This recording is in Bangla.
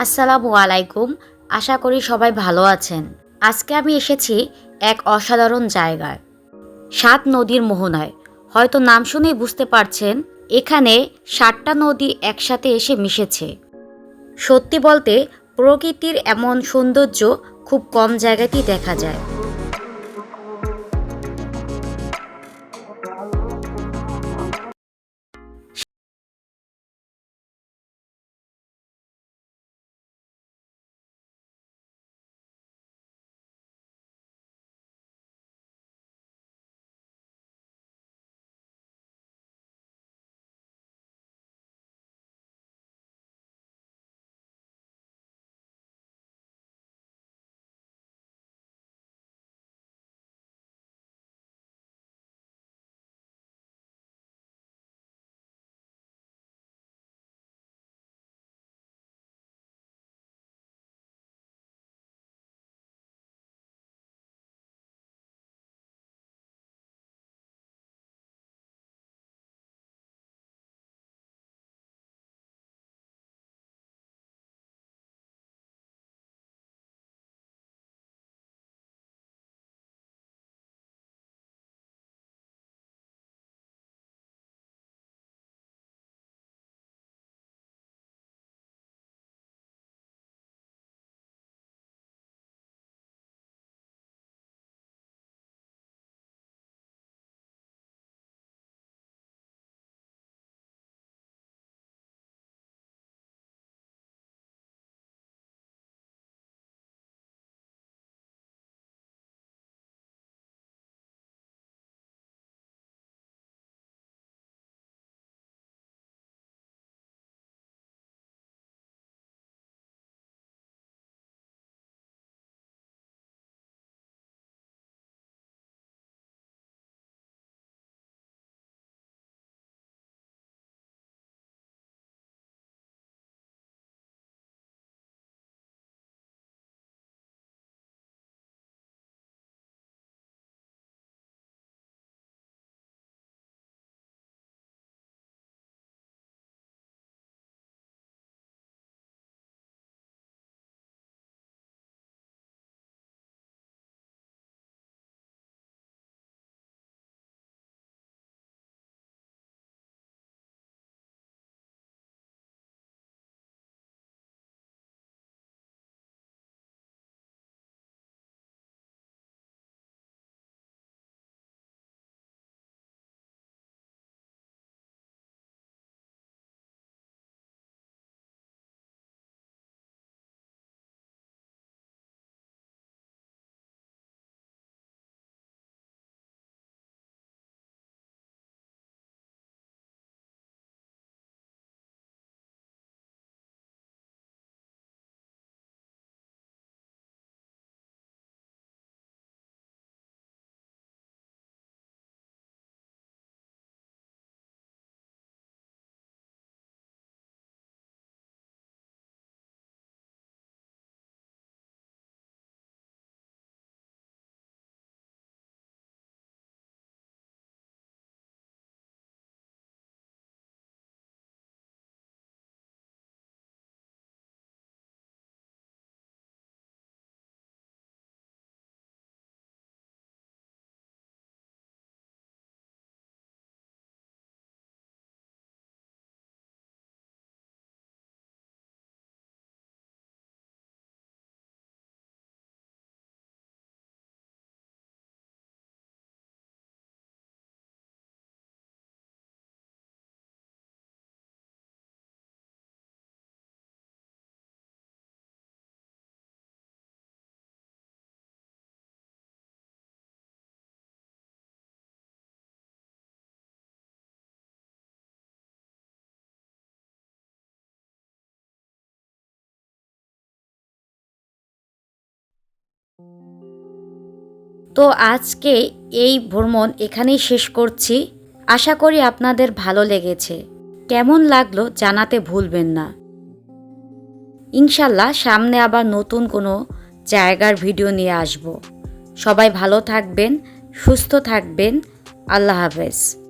আসসালামু আলাইকুম, আশা করি সবাই ভালো আছেন। আজকে আমি এসেছি এক অসাধারণ জায়গায়, সাত নদীর মোহনায়। হয়তো নাম শুনেই বুঝতে পারছেন, এখানে সাতটা নদী একসাথে এসে মিশেছে। সত্যি বলতে, প্রকৃতির এমন সৌন্দর্য খুব কম জায়গাতেই দেখা যায়। তো আজকে এই ভ্রমণ এখানেই শেষ করছি। আশা করি আপনাদের ভালো লেগেছে। কেমন লাগল জানাতে ভুলবেন না। ইনশাল্লাহ সামনে আবার নতুন কোনো জায়গার ভিডিও নিয়ে আসব। সবাই ভালো থাকবেন, সুস্থ থাকবেন। আল্লাহ হাফেজ।